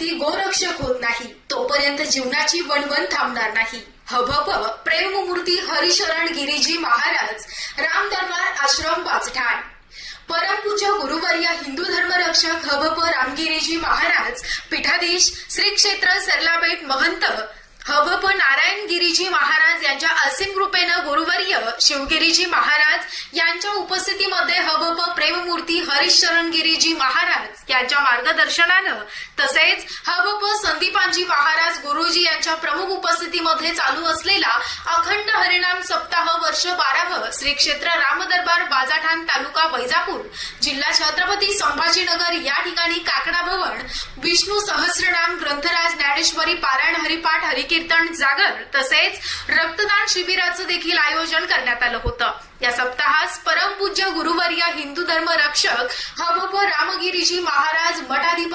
व्यक्ती गोरक्षक होत नाही. तोपर्यंत जीवनाची वणवण थांबणार नाही. हभप प्रेममूर्ती हरिशरण गिरीजी महाराज राम दरबार आश्रम पाचठाण. परमपूज्य गुरुवर्य हिंदू धर्मरक्षक हभप रामगिरीजी महाराज पीठाधीश श्री क्षेत्र सरलाबेट महंत हभप नारायण गिरीजी महाराज यांच्या असीम कृपेनं गुरुवर्य शिवगिरीजी महाराज यांच्या उपस्थितीमध्ये हबप प्रेममूर्ती हरिशरण गिरीजी महाराज यांच्या मार्गदर्शनानं तसेच हबप संदीपांजी महाराज गुरुजी यांच्या प्रमुख उपस्थितीमध्ये चालू असलेला अखंड हरिनाम सप्ताह वर्ष बारावं श्री क्षेत्र रामदरबार बाजाठाण तालुका वैजापूर जिल्हा छत्रपती संभाजीनगर या ठिकाणी काकडा भवन विष्णू सहस्रनाम ग्रंथराज ज्ञानेश्वरी पारायण हरिपाठ हरिकीर्तन जागर तसेच रक्तदान शिबिराचं देखील आयोजन करण्यात आलं होतं. या सप्ताहास परमपूज्य गुरुवर्य हिंदू धर्म रक्षक हभप रामगिरीजी महाराज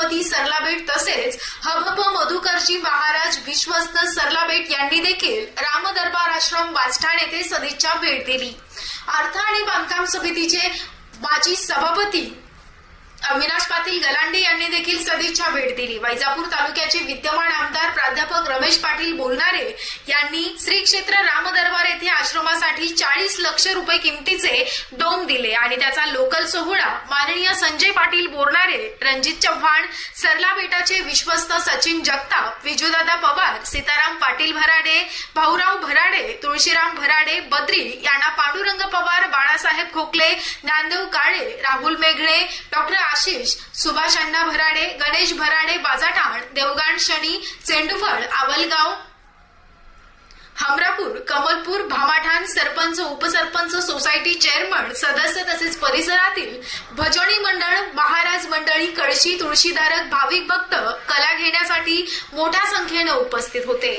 मठाधिपती सरलाबेट तसेच हभप मधुकरजी महाराज विश्वस्त सरलाबेट यांनी देखील रामदरबार आश्रम वाचठाण येथे सदिच्छा भेट दिली. अर्थ आणि बांधकाम समितीचे माजी सभापती अविनाश पाटील गलांडे यांनी देखील सदिच्छा भेट दिली. वैजापूर तालुक्याचे विद्यमान आमदार प्राध्यापक रमेश पाटील बोलणारे यांनी श्री क्षेत्र रामदरबार येथे आश्रमासाठी चाळीस लक्ष रुपये किमतीचे डोम दिले आणि त्याचा लोकल सोहळा माननीय संजय पाटील बोरणारे रणजित चव्हाण सरला बेटाचे विश्वस्त सचिन जगताप विजूदादा पवार सीताराम पाटील भराडे भाऊराव भराडे तुळशीराम भराडे बद्री यांना Pandurang Pawar Khokle Dnyandev Kale Rahul मेघणे doctor Ashish Subhash Anna Bharade Ganesh Bharade Bajathan Devgan Shani Chendufal Awalgaon Hamrapur Kamalpur Bhamathan sarpanch upsarpanch society chairman सदस्य तसेच परिसरातील भजोणी मंडळ महाराज मंडळी कळशी तुळशीधारक भाविक भक्त कला घेण्यासाठी मोठ्या संख्येनं उपस्थित होते.